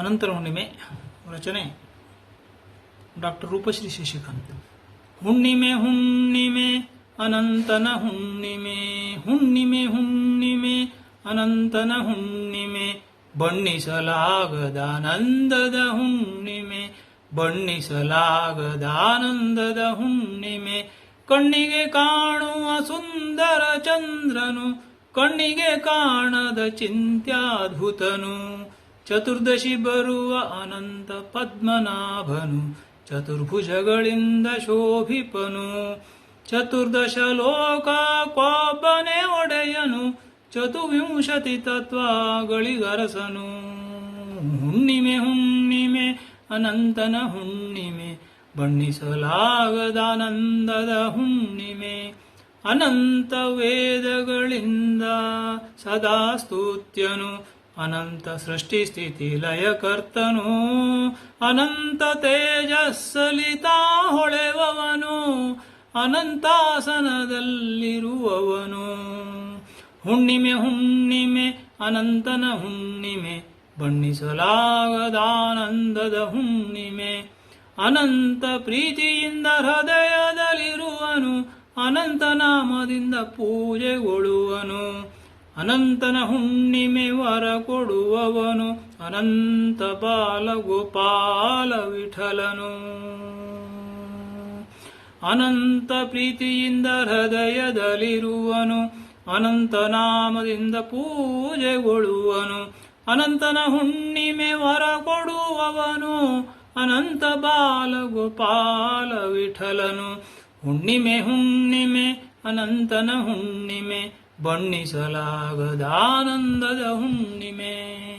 ಅನಂತರ ಹುಣ್ಣಿಮೆ ರಚನೆ ಡಾಕ್ಟರ್ ರೂಪಶ್ರೀ ಶಶಿಕಾಂತ್. ಹುಣ್ಣಿಮೆ ಹುಣ್ಣಿಮೆ, ಅನಂತನ ಹುಣ್ಣಿಮೆ ಹುಣ್ಣಿಮೆ ಹುಣ್ಣಿಮೆ, ಅನಂತನ ಹುಣ್ಣಿಮೆ, ಬಣ್ಣಿಸಲಾಗದ ಆನಂದದ ಹುಣ್ಣಿಮೆ, ಬಣ್ಣಿಸಲಾಗದ ಆನಂದದ ಹುಣ್ಣಿಮೆ, ಕಣ್ಣಿಗೆ ಕಾಣುವ ಸುಂದರ ಚಂದ್ರನು, ಕಣ್ಣಿಗೆ ಕಾಣದ ಚಿಂತ್ಯಾದ್ಭುತನು. ಚತುರ್ದಶಿ ಬರುವ ಅನಂತ ಪದ್ಮನಾಭನು, ಚತುರ್ಭುಜಗಳಿಂದ ಶೋಭಿಪನು. ಚತುರ್ದಶ ಲೋಕ ಕೋಪನೆ ಒಡೆಯನು, ಚತುರ್ವಿಂಶತಿ ತತ್ವಗಳಿಗರಸನು. ಹುಣ್ಣಿಮೆ ಹುಣ್ಣಿಮೆ, ಅನಂತನ ಹುಣ್ಣಿಮೆ ಬಣ್ಣಿಸಲಾಗದಾನಂದದ ಹುಣ್ಣಿಮೆ. ಅನಂತ ವೇದಗಳಿಂದ ಸದಾ ಸ್ತುತ್ಯನು ಅನಂತ ಸೃಷ್ಟಿ ಸ್ಥಿತಿ ಲಯಕರ್ತನು, ಅನಂತ ತೇಜಸ್ಸಲಿತಾ ಹೊಳೆವವನು, ಅನಂತಾಸನದಲ್ಲಿರುವವನು. ಹುಣ್ಣಿಮೆ ಹುಣ್ಣಿಮೆ, ಅನಂತನ ಹುಣ್ಣಿಮೆ, ಬಣ್ಣಿಸಲಾಗದಾನಂದದ ಹುಣ್ಣಿಮೆ. ಅನಂತ ಪ್ರೀತಿಯಿಂದ ಹೃದಯದಲ್ಲಿರುವನು, ಅನಂತ ನಾಮದಿಂದ ಪೂಜೆಗೊಳ್ಳುವನು. ಅನಂತನ ಹುಣ್ಣಿಮೆ ವರ ಕೊಡುವವನು, ಅನಂತ ಬಾಲ ಗೋಪಾಲ ವಿಠಲನು. ಅನಂತ ಪ್ರೀತಿಯಿಂದ ಹೃದಯದಲ್ಲಿರುವನು, ಅನಂತ ನಾಮದಿಂದ ಪೂಜೆಗೊಳ್ಳುವನು ಅನಂತನ ಹುಣ್ಣಿಮೆ ವರ ಕೊಡುವವನು, ಅನಂತ ಬಾಲ ಗೋಪಾಲ ವಿಠಲನು. ಹುಣ್ಣಿಮೆ ಹುಣ್ಣಿಮೆ ಅನಂತನ ಹುಣ್ಣಿಮೆ ಬಣ್ಣಿಸಲಾಗದ ಆನಂದದ ಹುಣ್ಣಿಮೆ.